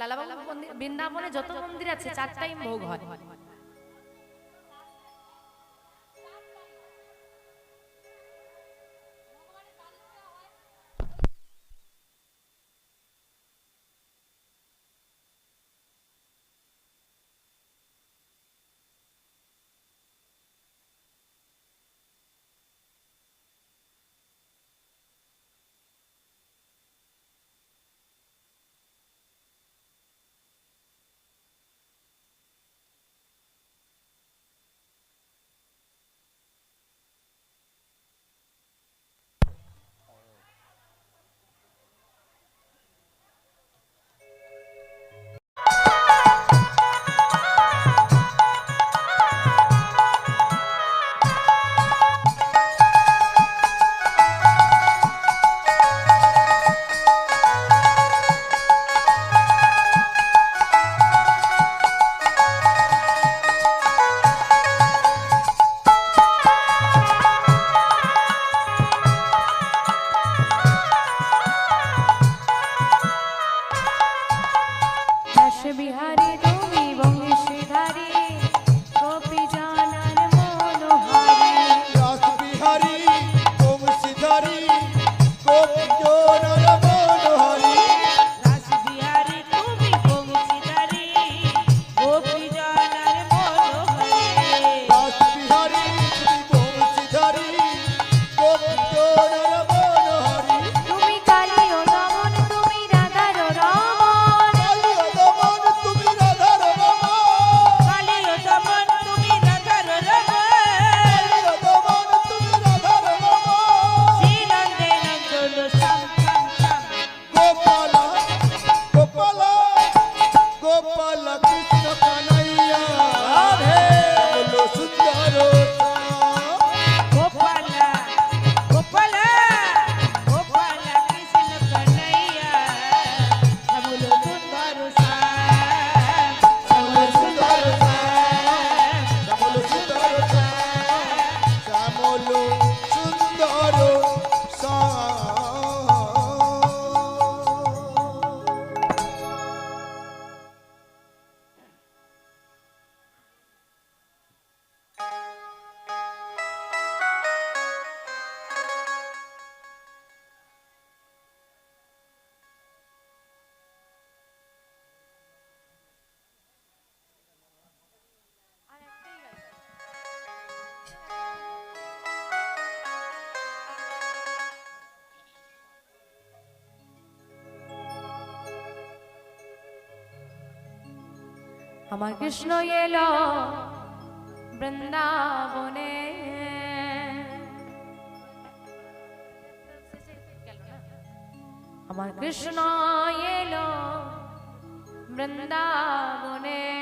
লালাবাবু বৃন্দাবনে যত মন্দির আছে চারটাই ভোগ হয়। আমার কৃষ্ণ এলো বৃন্দাবনে। আমার কৃষ্ণ এলো বৃন্দাবনে।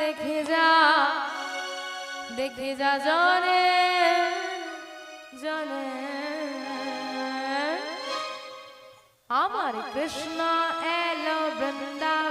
দেখে যা দেখে যা জনে জনে। আমার কৃষ্ণ এলো বৃন্দা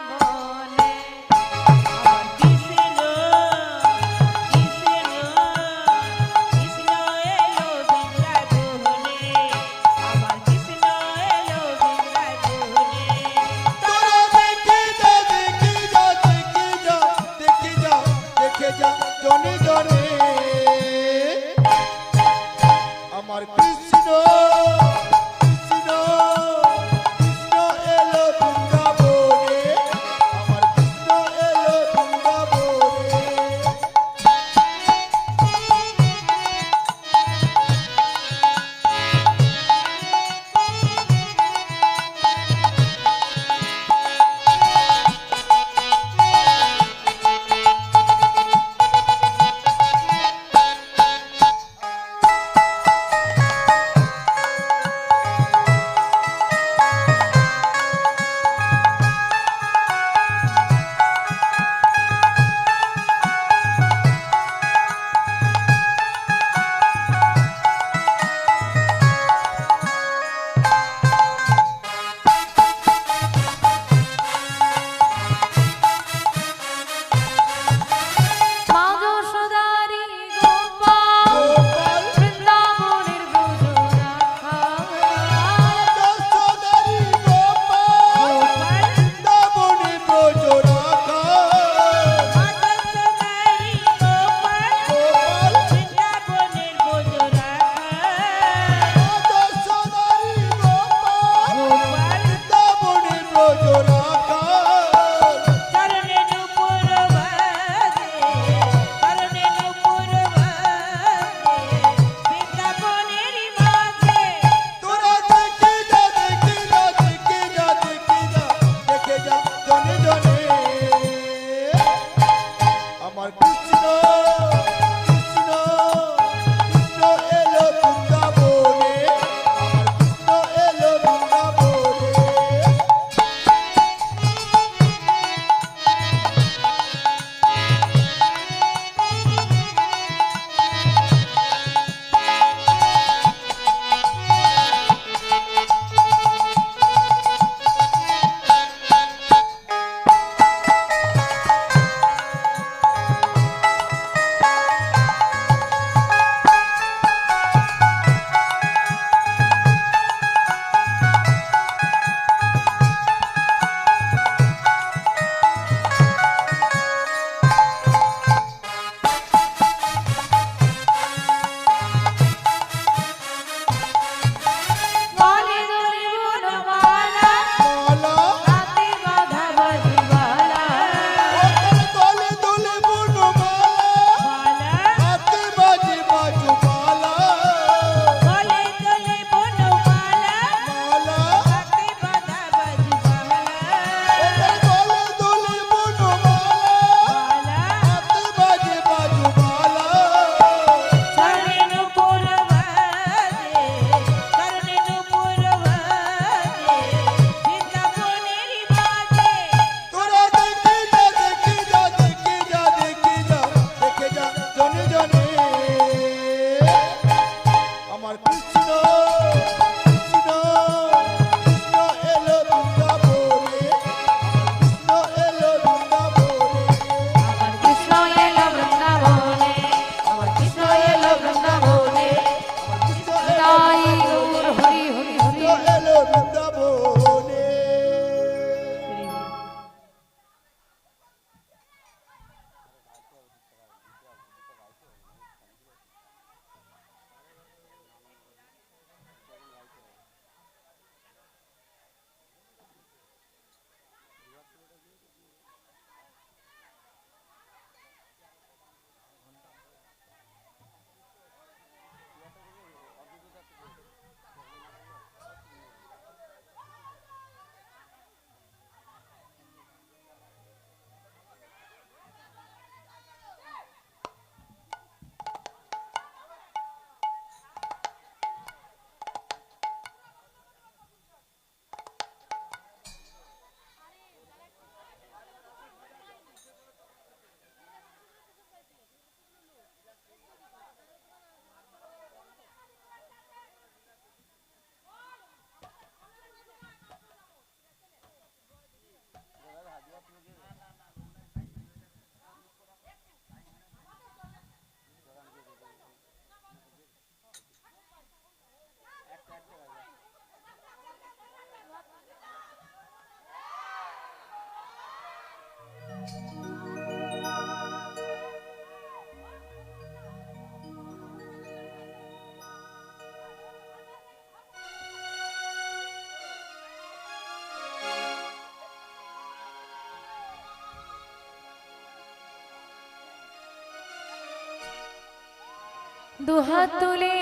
দুহাত তুলে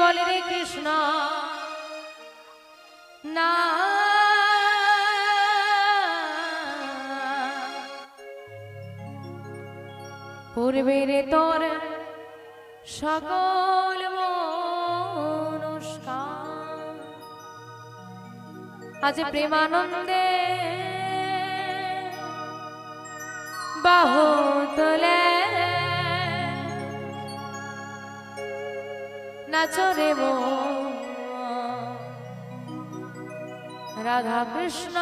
বলে রে কৃষ্ণ না। পূর্বে রে তোর সকল আজ প্রেমানন্দে বাহু নাচরে রাধা কৃষ্ণ।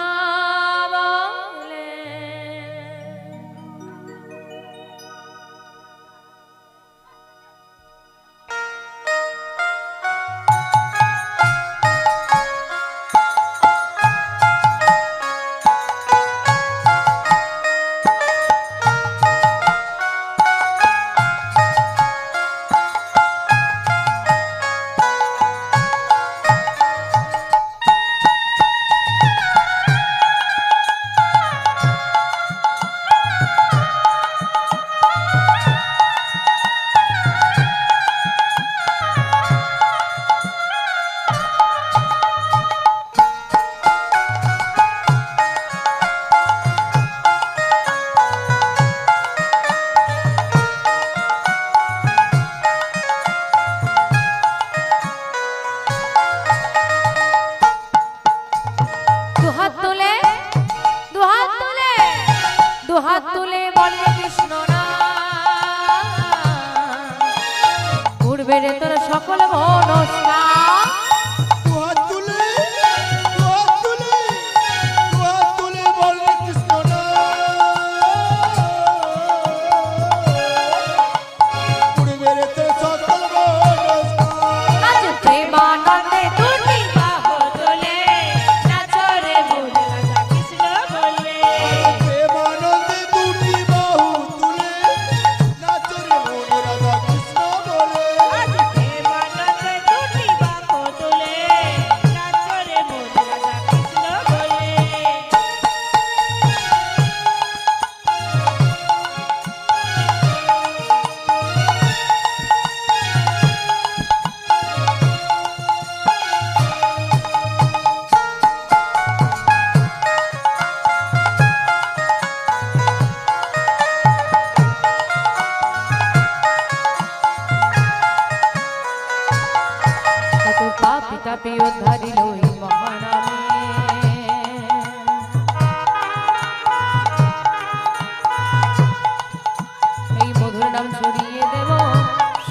ছড়িয়ে দেব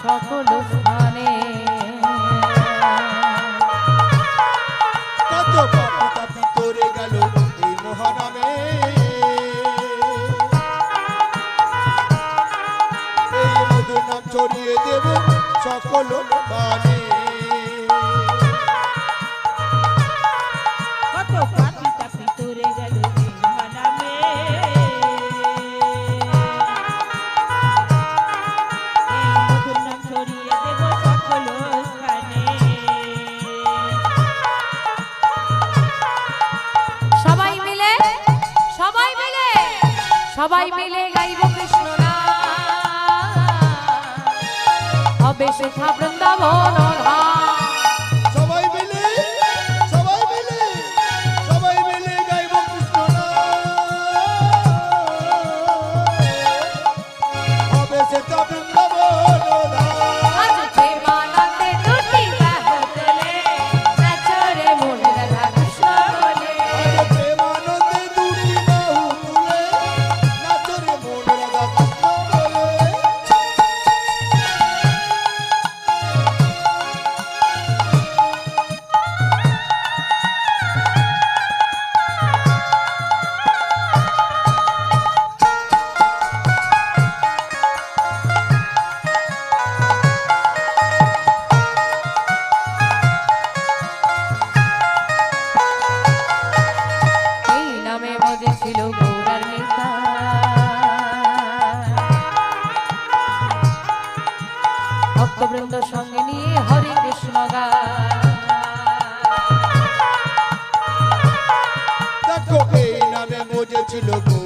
সকল স্থানে। কত কথা ভিতরে গেল এই ছড়িয়ে দেব সকল স্থানে সবাই মিলে গাইব কৃষ্ণ না। অবেশে বৃন্দাবন ধাম ছিল গো।